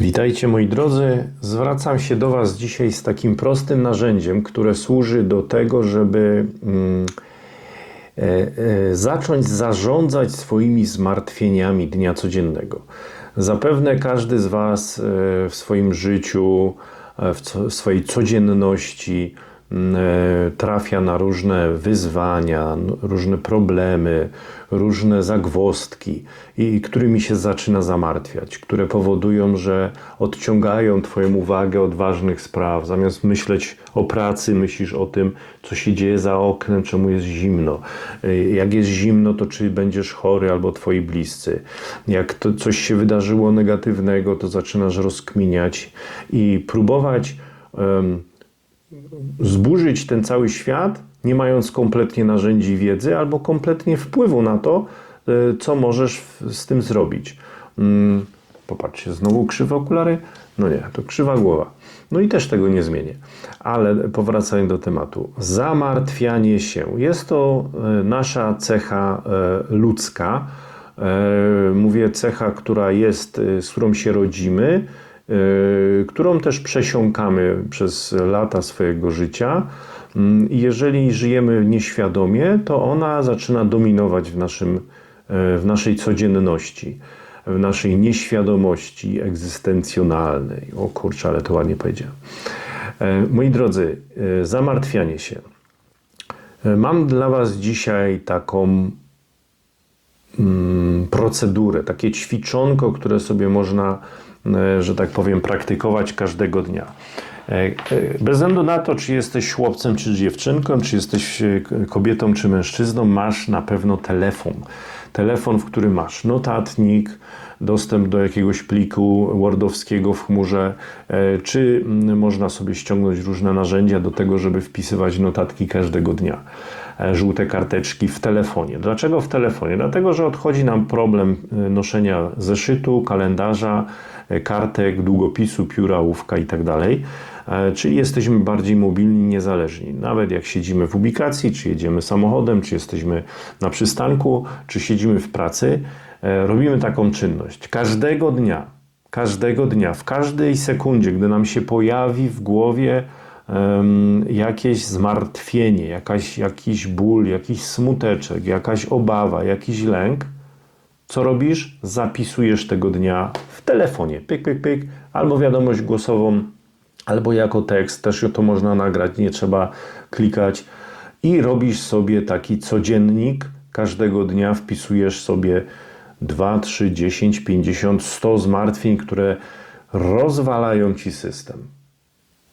Witajcie moi drodzy. Zwracam się do Was dzisiaj z takim prostym narzędziem, które służy do tego, żeby mm, e, e, zacząć zarządzać swoimi zmartwieniami dnia codziennego. Zapewne każdy z Was e, w swoim życiu, e, w co- w swojej codzienności trafia na różne wyzwania, różne problemy, różne zagwozdki, i którymi się zaczyna zamartwiać, które powodują, że odciągają Twoją uwagę od ważnych spraw. Zamiast myśleć o pracy, myślisz o tym, co się dzieje za oknem, czemu jest zimno. Y, Jak jest zimno, to czy będziesz chory albo Twoi bliscy. Jak to coś się wydarzyło negatywnego, to zaczynasz rozkminiać i próbować. em, zburzyć ten cały świat, nie mając kompletnie narzędzi wiedzy albo kompletnie wpływu na to, y, co możesz z tym zrobić. Mm, Popatrzcie, znowu krzywe okulary? No nie, to krzywa głowa. No i też tego nie zmienię. Ale powracając do tematu. Zamartwianie się. Jest to y, nasza cecha y, ludzka. Mówię cecha, która jest, z którą się rodzimy, którą też przesiąkamy przez lata swojego życia. Mm, jeżeli żyjemy nieświadomie, to ona zaczyna dominować w, naszym, e, w naszej codzienności, w naszej nieświadomości egzystencjonalnej. O kurczę, ale to ładnie powiedziałem. E, Moi drodzy, e, zamartwianie się. E, Mam dla Was dzisiaj taką mm, procedurę, takie ćwiczonko, które sobie można, że tak powiem, praktykować każdego dnia. E, e, Bez względu na to, czy jesteś chłopcem, czy dziewczynką, czy jesteś e, kobietą, czy mężczyzną, masz na pewno telefon. Telefon, w którym masz notatnik, dostęp do jakiegoś pliku Wordowskiego w chmurze, e, czy mm, można sobie ściągnąć różne narzędzia do tego, żeby wpisywać notatki każdego dnia e, żółte karteczki w telefonie. Dlaczego w telefonie? Dlatego, że odchodzi nam problem e, noszenia zeszytu, kalendarza, kartek, długopisu, pióra, ołówka itd. E, Czyli jesteśmy bardziej mobilni, niezależni. Nawet jak siedzimy w ubikacji, czy jedziemy samochodem, czy jesteśmy na przystanku, czy siedzimy w pracy, e, robimy taką czynność. Każdego dnia, każdego dnia, w każdej sekundzie, gdy nam się pojawi w głowie jakieś zmartwienie, jakaś, jakiś ból, jakiś smuteczek, jakaś obawa, jakiś lęk, co robisz? Zapisujesz tego dnia w telefonie. Pyk, pyk, pyk, albo wiadomość głosową, albo jako tekst, też to można nagrać, nie trzeba klikać. I robisz sobie taki codziennik, każdego dnia wpisujesz sobie 2, 3, 10, 50, 100 zmartwień, które rozwalają ci system.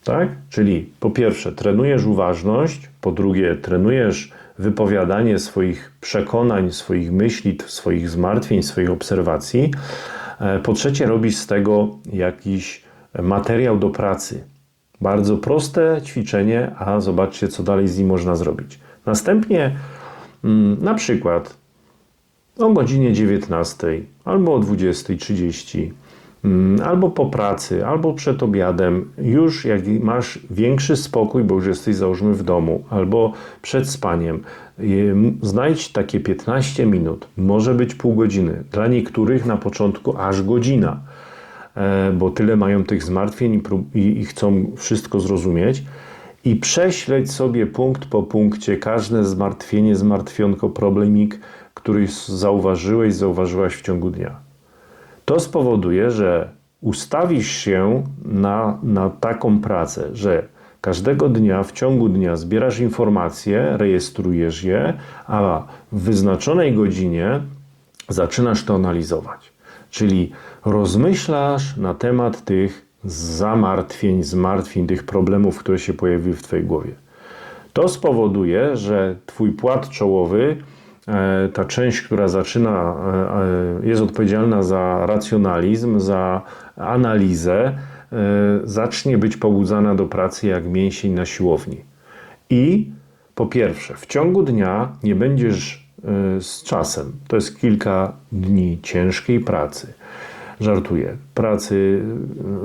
Tak? Czyli po pierwsze trenujesz uważność, po drugie trenujesz wypowiadanie swoich przekonań, swoich myśli, swoich zmartwień, swoich obserwacji. E, Po trzecie robisz z tego jakiś materiał do pracy. Bardzo proste ćwiczenie, a zobaczcie, co dalej z nim można zrobić. Następnie mm, na przykład o godzinie 19 albo o 20.30, mm, albo po pracy, albo przed obiadem, już jak masz większy spokój, bo już jesteś załóżmy w domu, albo przed spaniem, znajdź takie 15 minut, może być pół godziny, dla niektórych na początku aż godzina, bo tyle mają tych zmartwień i, i, i chcą wszystko zrozumieć. I prześledź sobie punkt po punkcie każde zmartwienie, zmartwionko, problemik, który zauważyłeś, zauważyłaś w ciągu dnia. To spowoduje, że ustawisz się na, na taką pracę, że każdego dnia, w ciągu dnia zbierasz informacje, rejestrujesz je, a w wyznaczonej godzinie zaczynasz to analizować. Czyli rozmyślasz na temat tych zamartwień, zmartwień, tych problemów, które się pojawiły w Twojej głowie. To spowoduje, że Twój płat czołowy, e, ta część, która zaczyna, e, e, jest odpowiedzialna za racjonalizm, za analizę, zacznie być pobudzana do pracy jak mięsień na siłowni. I po pierwsze, w ciągu dnia nie będziesz z czasem, to jest kilka dni ciężkiej pracy, żartuję, pracy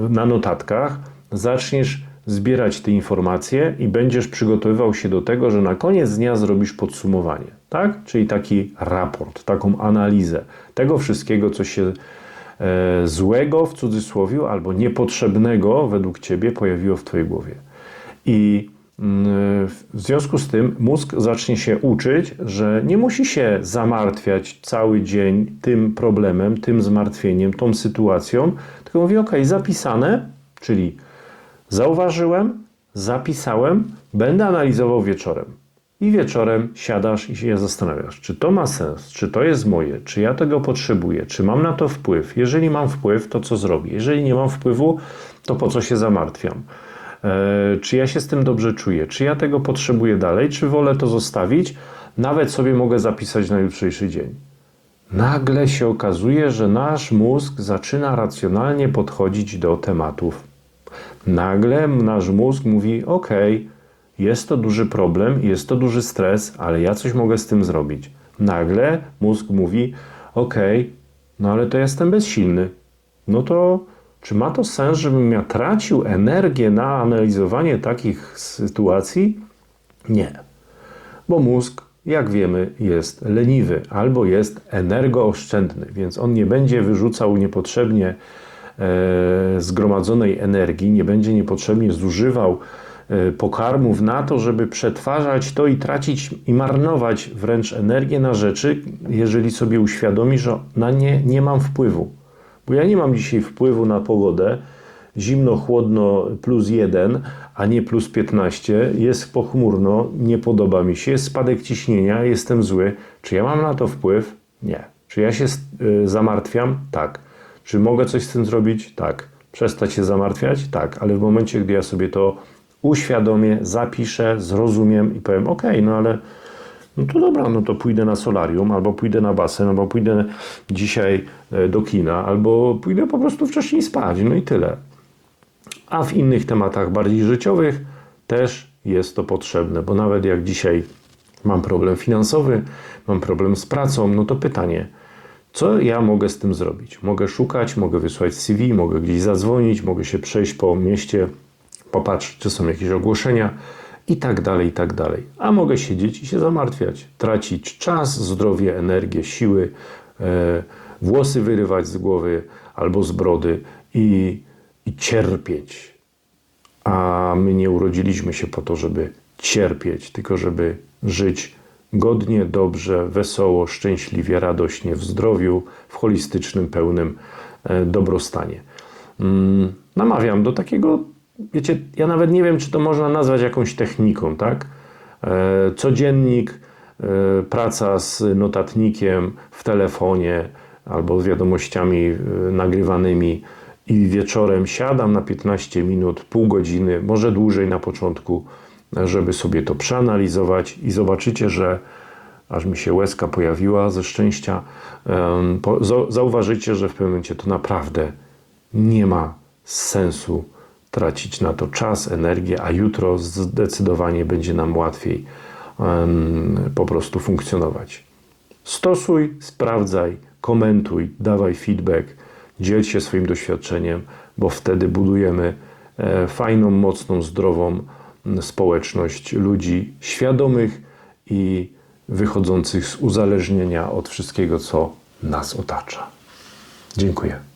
e, na notatkach, zaczniesz zbierać te informacje i będziesz przygotowywał się do tego, że na koniec dnia zrobisz podsumowanie, tak? Czyli taki raport, taką analizę tego wszystkiego, co się e, złego w cudzysłowie albo niepotrzebnego według ciebie pojawiło w twojej głowie. I w związku z tym mózg zacznie się uczyć, że nie musi się zamartwiać cały dzień tym problemem, tym zmartwieniem, tą sytuacją, tylko mówi: OK, zapisane, czyli zauważyłem, zapisałem, będę analizował wieczorem. I wieczorem siadasz i się zastanawiasz, czy to ma sens, czy to jest moje, czy ja tego potrzebuję, czy mam na to wpływ. Jeżeli mam wpływ, to co zrobię? Jeżeli nie mam wpływu, to po co się zamartwiam? E, czy ja się z tym dobrze czuję? Czy ja tego potrzebuję dalej, czy wolę to zostawić? Nawet sobie mogę zapisać na jutrzejszy dzień. Nagle się okazuje, że nasz mózg zaczyna racjonalnie podchodzić do tematów. Nagle nasz mózg mówi: OK, jest to duży problem, jest to duży stres, ale ja coś mogę z tym zrobić. Nagle mózg mówi: OK, no ale to jestem bezsilny. No to czy ma to sens, żebym ja tracił energię na analizowanie takich sytuacji? Nie. Bo mózg, jak wiemy, jest leniwy albo jest energooszczędny, więc on nie będzie wyrzucał niepotrzebnie e, zgromadzonej energii, nie będzie niepotrzebnie zużywał e, pokarmów na to, żeby przetwarzać to i tracić i marnować wręcz energię na rzeczy, jeżeli sobie uświadomi, że na nie nie mam wpływu. Bo ja nie mam dzisiaj wpływu na pogodę. Zimno, chłodno plus 1, a nie plus 15. Jest pochmurno, nie podoba mi się. Jest spadek ciśnienia, jestem zły. Czy ja mam na to wpływ? Nie. Czy ja się y, zamartwiam? Tak. Czy mogę coś z tym zrobić? Tak. Przestać się zamartwiać? Tak. Ale w momencie, gdy ja sobie to uświadomię, zapiszę, zrozumiem i powiem, ok, no ale no to dobra, no to pójdę na solarium, albo pójdę na basen, albo pójdę dzisiaj e, do kina, albo pójdę po prostu wcześniej spać, no i tyle. A w innych tematach bardziej życiowych też jest to potrzebne, bo nawet jak dzisiaj mam problem finansowy, mam problem z pracą, no to pytanie, co ja mogę z tym zrobić? Mogę szukać, mogę wysłać CV, mogę gdzieś zadzwonić, mogę się przejść po mieście, popatrzeć, czy są jakieś ogłoszenia i tak dalej, i tak dalej. A mogę siedzieć i się zamartwiać, tracić czas, zdrowie, energię, siły, e, włosy wyrywać z głowy albo z brody i, i cierpieć. A my nie urodziliśmy się po to, żeby cierpieć, tylko żeby żyć godnie, dobrze, wesoło, szczęśliwie, radośnie, w zdrowiu, w holistycznym, pełnym e, dobrostanie. Mm, namawiam do takiego wiecie, ja nawet nie wiem, czy to można nazwać jakąś techniką, tak? E, codziennik, e, praca z notatnikiem w telefonie albo z wiadomościami e, nagrywanymi i wieczorem siadam na 15 minut, pół godziny, może dłużej na początku, żeby sobie to przeanalizować i zobaczycie, że aż mi się łezka pojawiła ze szczęścia, zauważycie, że w pewnym momencie to naprawdę nie ma sensu tracić na to czas, energię, a jutro zdecydowanie będzie nam łatwiej um, po prostu funkcjonować. Stosuj, sprawdzaj, komentuj, dawaj feedback, dziel się swoim doświadczeniem, bo wtedy budujemy e, fajną, mocną, zdrową społeczność ludzi świadomych i wychodzących z uzależnienia od wszystkiego, co nas otacza. Dziękuję.